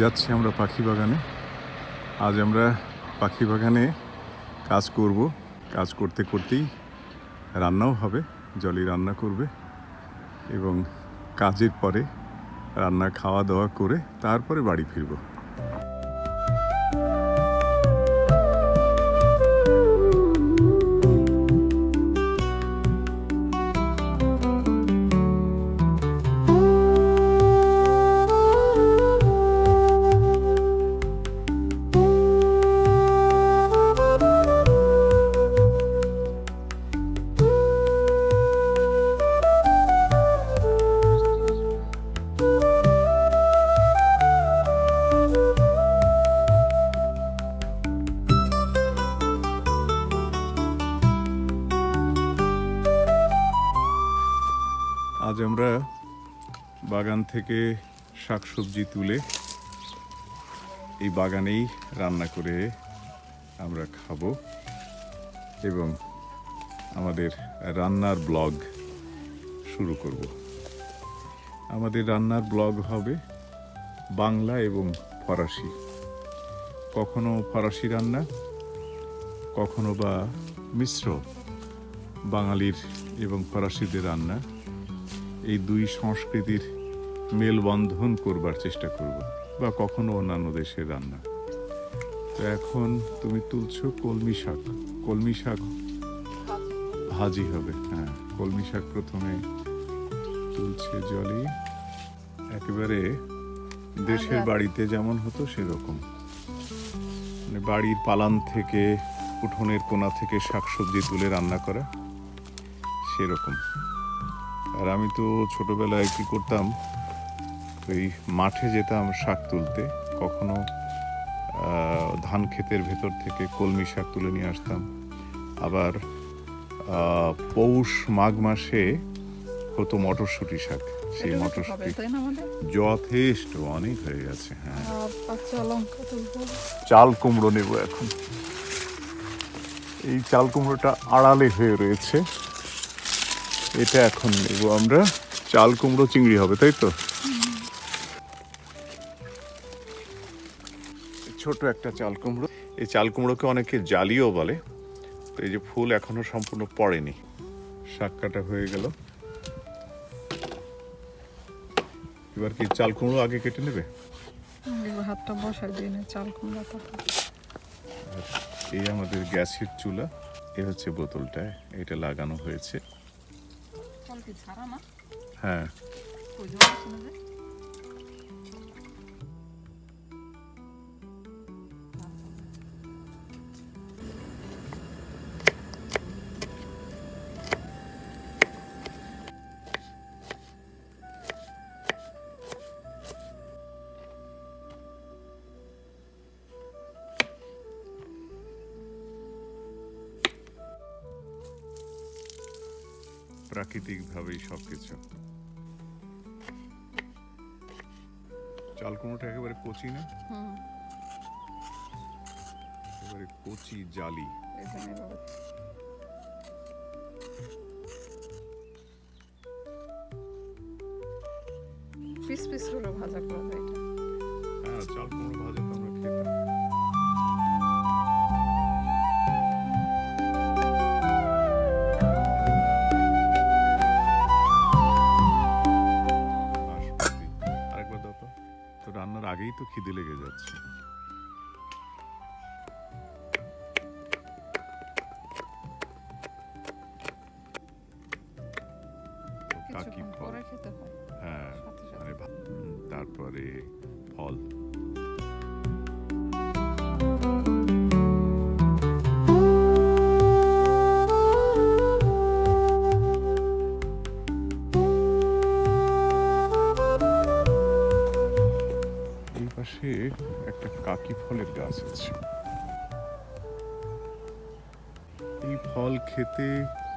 যাচ্ছি আমরা পাখি বাগানে। আজ আমরা পাখি বাগানে কাজ করব। কাজ করতে করতেই রান্নাও হবে জলি রান্না করবে এবং কাজের পরে রান্না খাওয়া দাওয়া করে তারপরে বাড়ি ফিরবো। আজ আমরা বাগান থেকে শাকসবজি তুলে এই বাগানেই রান্না করে আমরা খাব এবং আমাদের রান্নার ব্লগ শুরু করব। আমাদের রান্নার ব্লগ হবে বাংলা এবং ফরাসি। কখনো ফরাসি রান্না, কখনো বা মিশ্র বাঙালির এবং ফরাসিদের রান্না। এই দুই সংস্কৃতির মেলবন্ধন করবার চেষ্টা করব বা কখনো অন্যান্য দেশের রান্না। তো এখন তুমি তুলছো কলমি শাক। কলমি শাক ভাজি হবে হ্যাঁ। কলমি শাক প্রথমে তুলছে জলি। একেবারে দেশের বাড়িতে যেমন হতো সেরকম। মানে বাড়ির পালান থেকে উঠোনের কোণা থেকে শাকসবজি তুলে রান্না করা সেরকম। আর আমি তো ছোটবেলায় কি করতাম? ওই মাঠে যেতাম শাক তুলতে। কখনো ধান ক্ষেতের ভেতর থেকে কলমি শাক তুলে নিয়ে আসতাম। আবার পৌষ মাঘ মাসে হতো মটরশুঁটি শাক। সেই মটরশুঁটি যথেষ্ট অনেক হয়ে গেছে হ্যাঁ। লঙ্কা তুলবো চাল কুমড়ো নেব এখন। এই চাল কুমড়োটা আড়ালে হয়ে রয়েছে। এটা এখন নেব আমরা। চাল কুমড়ো চিংড়ি হবে তাই তো? ছোট একটা চাল কুমড়ো। এই চাল কুমড়োকে অনেকে জালিও বলে। তো এই যে ফুল এখনও সম্পূর্ণ পড়েনি। শাক কাটা হয়ে গেল। এবার কি চাল কুমড়ো আগে কেটে নেবে? হাতটা বসাই দিয়ে নে চাল কুমড়া এই আমাদের গ্যাসের চুলা। এ হচ্ছে বোতলটা এটা লাগানো হয়েছে। হ্যাঁ জন্য শুনে যে চাল কুমড়োটা একেবারে কচি না? একেবারে কচি জালি। পিস পিস করে ভাজা করা যায় হ্যাঁ চাল কুমড়ো ভাজা তো আমরা খেতাম। খিদে লেগে যাচ্ছে? পাশে একটা কাকি ফলের গাছ আছে। এই ফল খেতে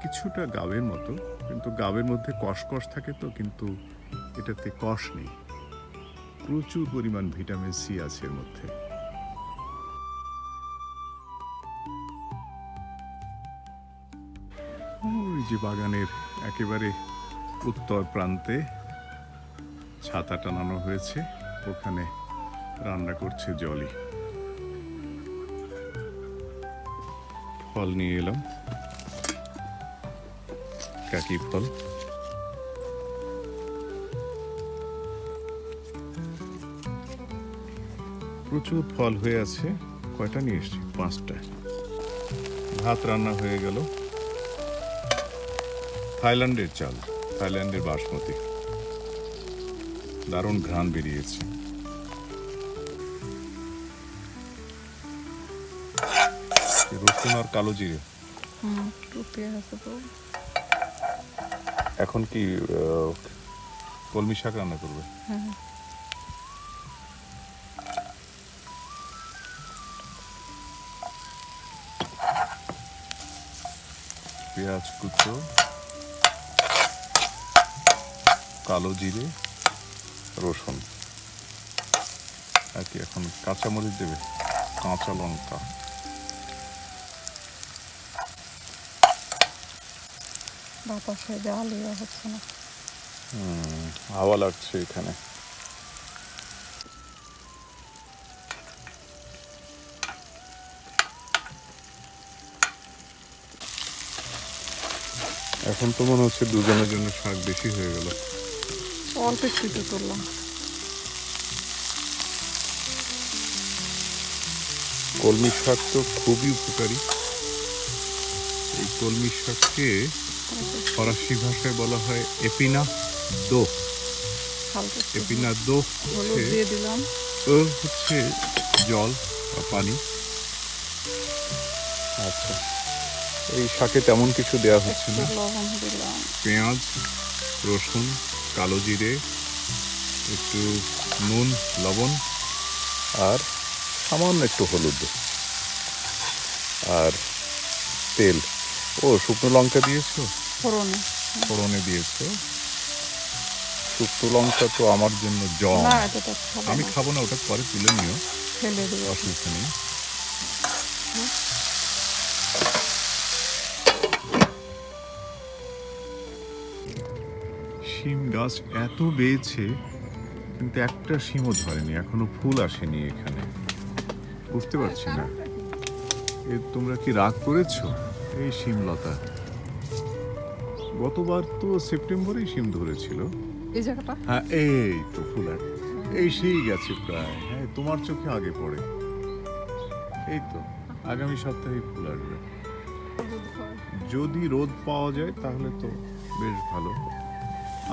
কিছুটা গাবের মতো, কিন্তু গাবের মধ্যে কষকষ থাকে তো, কিন্তু এটাতে কষ নেই। প্রচুর পরিমাণ ভিটামিন সি আছে এর মধ্যে। ওই যে বাগানের একেবারে উত্তর প্রান্তে ছাতা টানানো হয়েছে, ওখানে রান্না করছে জলি। ফল নিয়ে এলাম। কাকি ফল। প্রচুর ফল হয়ে আছে। কয়টা নিয়ে এসছি? পাঁচটা। ভাত রান্না হয়ে গেল। থাইল্যান্ডের চাল, থাইল্যান্ডের বাসমতি। দারুণ ঘ্রাণ বেরিয়েছে। রসুন আর কালো জিরে। এখন কি কলমি শাক রান্না করবে? হ্যাঁ। পেঁয়াজ কুচো কালো জিরে রসুন। আর কি এখন কাঁচামরিচ দেবে? কাঁচা লঙ্কা। বাতাসে জাল ইয়ে হচ্ছে না। হুম, হাওয়া লাগছে এখানে। এখন তো মনে হচ্ছে দুজনের জন্য শাক বেশি হয়ে গেল। অল্প একটু তুললাম কলমি শাক তো খুবই উপকারী। এই কলমি শাককে ফরাসি ভাষায় বলা হয় এপিনা দো। এপিনা দো হচ্ছে দিয়ে ও হচ্ছে জল বা পানি। আচ্ছা এই শাকে তেমন কিছু দেওয়া হচ্ছে না। পেঁয়াজ রসুন কালো জিরে একটু নুন লবণ আর সামান্য একটু হলুদ। আর তেল। ও শুকনো লঙ্কা দিয়েছ? ফোড়নে। ফোড়নে দিয়েছ। শুকনো লঙ্কা তো আমার জন্য খাব আমি খাব না ওটা পরে তুলে নিও। ফেলে দেবো। অসুবিধা নেই। শিম গাছ এত বেয়েছে কিন্তু একটা শিমও ধরেনি এখনও ফুল আসেনি এখানে। বুঝতে পারছি না। এ তোমরা কি রাগ করেছ? এই শিমলতা। গতবার তো সেপ্টেম্বরেই সিম ধরেছিল। এই জায়গাটা? হ্যাঁ এই তো ফুল আর এই সেই গেছে প্রায়। হ্যাঁ তোমার চোখে আগে পড়ে। এই তো আগামী সপ্তাহে ফুল আসবে। যদি রোদ পাওয়া যায় তাহলে তো বেশ ভালো।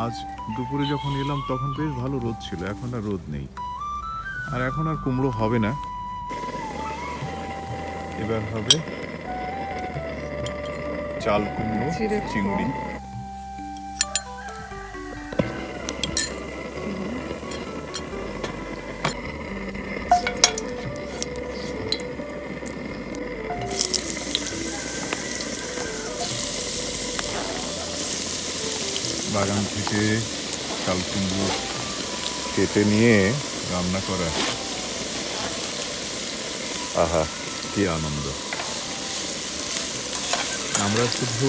আজ দুপুরে যখন এলাম তখন বেশ ভালো রোদ ছিল। এখন আর রোদ নেই। আর এখন আর কুমড়ো হবে না। এবার হবে চাল কুমড়ো চিংড়ি। বাগান থেকে চাল কুমড়ো কেটে নিয়ে রান্না করা। আহা কি আনন্দ। আমরা শুধু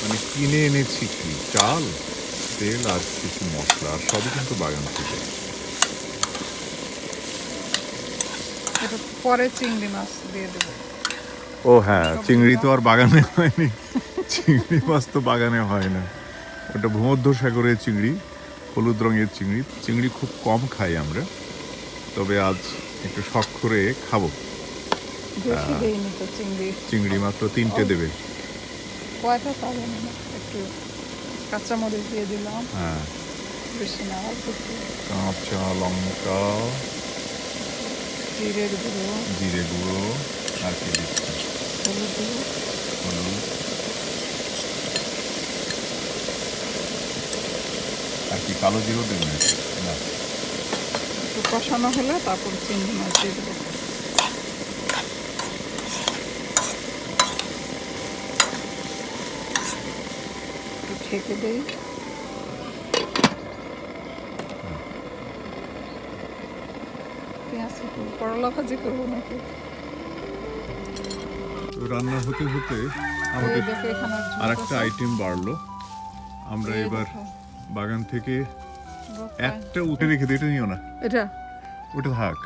মানে কিনে এনেছি কি? চাল তেল আর কিছু মশলা আর সবই কিন্তু বাগান থেকে। পরে চিংড়ি মাছ দিয়ে দেবো। ও হ্যাঁ চিংড়ি তো আর বাগানে হয়নি। চিংড়ি মাছ তো বাগানে হয় না। ওটা ভূমধ্য সাগরের চিংড়ি হলুদ রঙের চিংড়ি। চিংড়ি খুব কম খাই আমরা। তবে আজ একটু শখ করে খাব। চিংড়ি। চিংড়ি মাত্র তিনটে দেবে। কয়টা পাবেন না একটু কাঁচামরিচ দিয়ে দিলাম। হ্যাঁ। বেশি না অল্প কাঁচা লঙ্কা জিরের গুঁড়ো। জিরে গুঁড়ো আর কি দিচ্ছি? হলুদ হলুদ। আর কি কালো জিরো দেবেন না। একটু কষানো হলে তারপর চিংড়ি মাছ দিয়ে দেবো। ঠেকে দেই। পেঁয়াজ করলা ভাজি করব নাকি? রান্না হতে হতে আমাদের আর একটা আইটেম বাড়লো। আমরা এবার বাগান থেকে একটা উঠে রেখে দিয়ে এটা নিও না। এটা? ওটা থাক।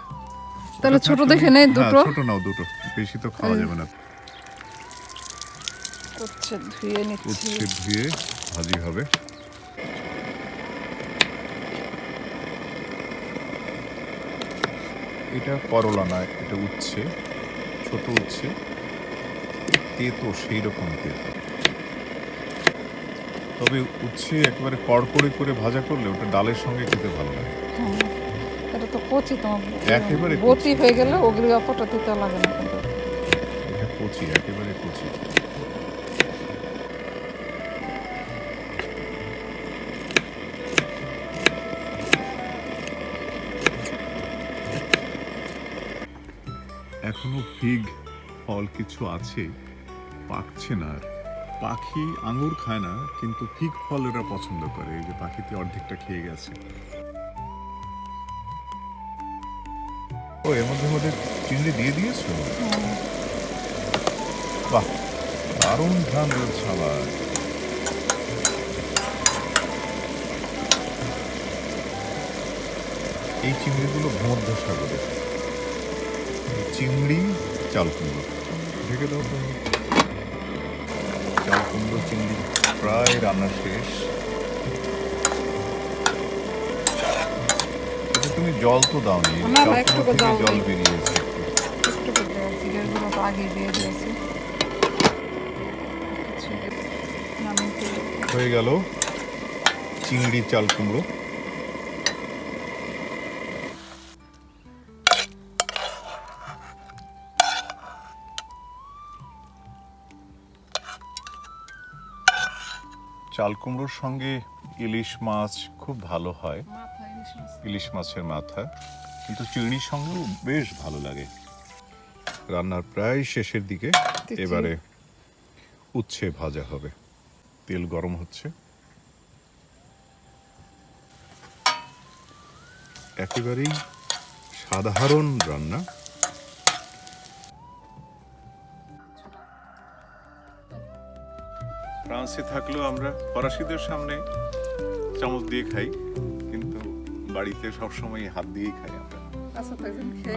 তাহলে ছোট দেখে নেই হ্যাঁ, দুটো। ছোট নাও দুটো। বেশি তো খাওয়া যাবে না। উচ্ছে ধুয়ে নিচ্ছি। উচ্ছে ধুয়ে। ভাজি হবে। এটা করলা না এটা উচ্ছে ছোট উচ্ছে। তেতো সেই রকম তেতো। তবে উচ্ছে একেবারে কড়কড়ে করে ভাজা করলে ওটা ডালের সঙ্গে খেতে ভালো লাগে। হ্যাঁ, এটা তো কচি তোমার একেবারে কচি। হয়ে গেলে ওগুলি অপটা দিতে লাগে না। কিন্তু এটা কচি একেবারে কচি। ফিগ ফল কিছু আছে, পাকছে না আর। পাখি আঙুর খায় না, কিন্তু ফিগ ফল এরা পছন্দ করে। যে পাখিতে অর্ধেকটা খেয়ে গেছে। ও, এর মধ্যে মধ্যে চিংড়ি দিয়ে দিয়েছ? বাহ, দারুণ ধান বেরোচ্ছে আবার এই চিংড়িগুলো ভূমধ্য সাগরে চিংড়ি চাল কুমড়ো ঢেকে দাও তুমি চাল কুমড়ো চিংড়ি প্রায় রান্না শেষ। এটা তুমি জল তো দাওনি। জল। বেরিয়েছে তো ফেলি। হয়ে গেল চিংড়ি চাল কুমড়ো চাল কুমড়োর সঙ্গে ইলিশ মাছ খুব ভালো হয়। ইলিশ মাছের মাথা। কিন্তু চিংড়ির সঙ্গেও বেশ ভালো লাগে। রান্নার প্রায় শেষের দিকে এবারে উচ্ছে ভাজা হবে। তেল গরম হচ্ছে। একেবারেই সাধারণ রান্না। ফ্রান্সে থাকলেও আমরা ফরাসিদের সামনে চামচ দিয়ে খাই কিন্তু বাড়িতে সবসময় হাত দিয়েই খাই আমরা। আচ্ছা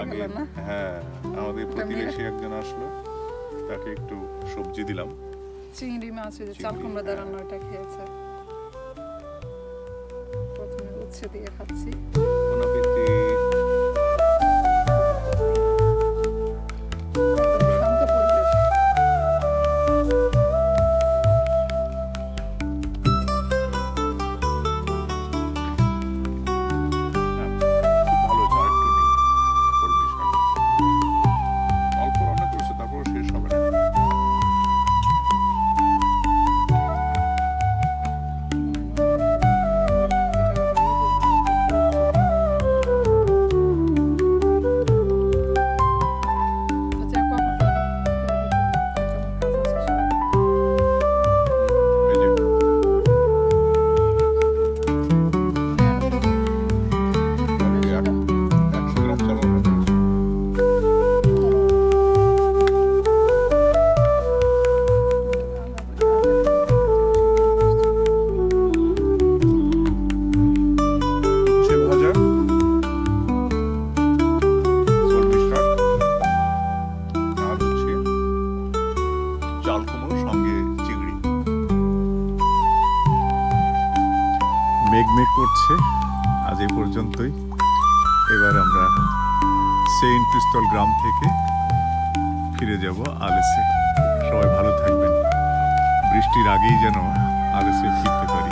আগে হ্যাঁ আমাদের প্রতিবেশী একজন আসলো তাকে একটু সবজি দিলাম। চিংড়ি মাছ ওই যে চাল কুমড়া রান্না ওটা খেয়েছে। প্রথমে উচ্ছে দিয়ে খাচ্ছি। পিস্তল গ্রাম থেকে ফিরে যাব আলেসে সবাই ভালো থাকবেন। বৃষ্টির আগেই যেন আলেসে ফিরতে পারি।